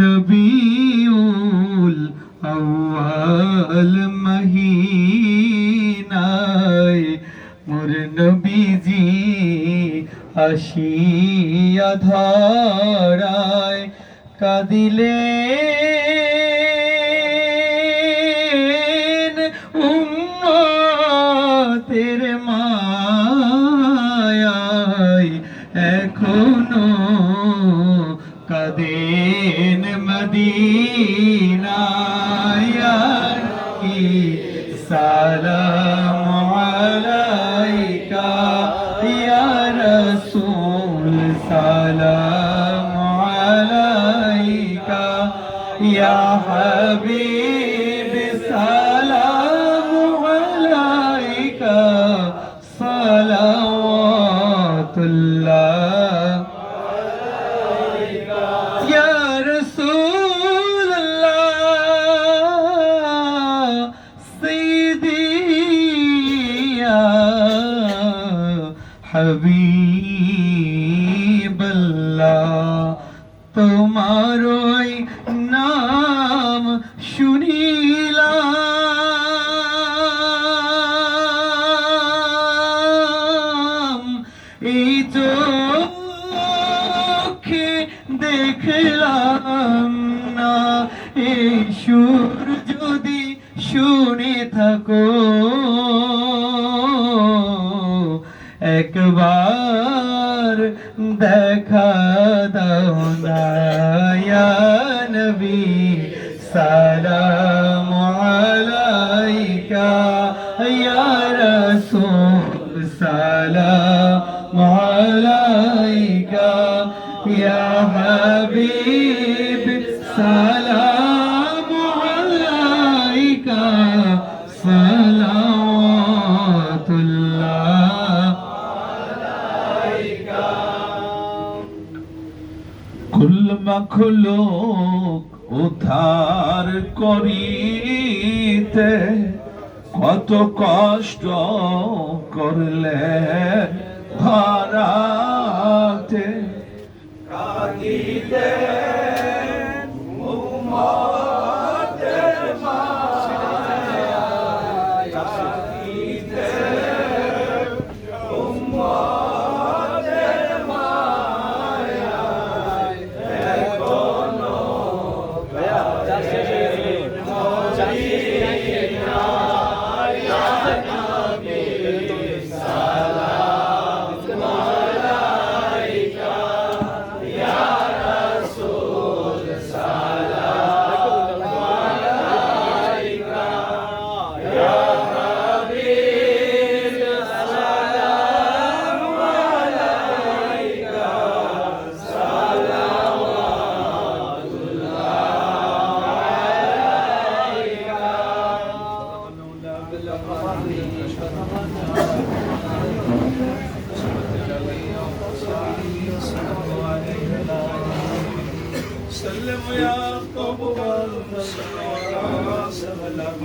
রবিউল আউয়াল মহিনায় মোর নবীজি আসিয়া ধরায় কাদিলে উম্মতের মায়ায় এখনও কাদের মদিনায় আর কি সালাম আলাইকা? ইয়া রাসূল সালাম আলাইকা। ইয়া হাবিব হবিবল্লাহ তোমার নাম শুনিলাম। এই চোখে দেখলাম না এই সুর যদি শুনে থাকো। একবার দেখা দাও না ইয়া নবী, সালাম আলাইকা ইয়া রাসূল, সালাম আলাইকা ইয়া হাবিব, সালাম মখলুক উদ্ধার করিতে কত কষ্ট করলে ধরাতে কাঁদিতে سلم يا قبر سلم سلم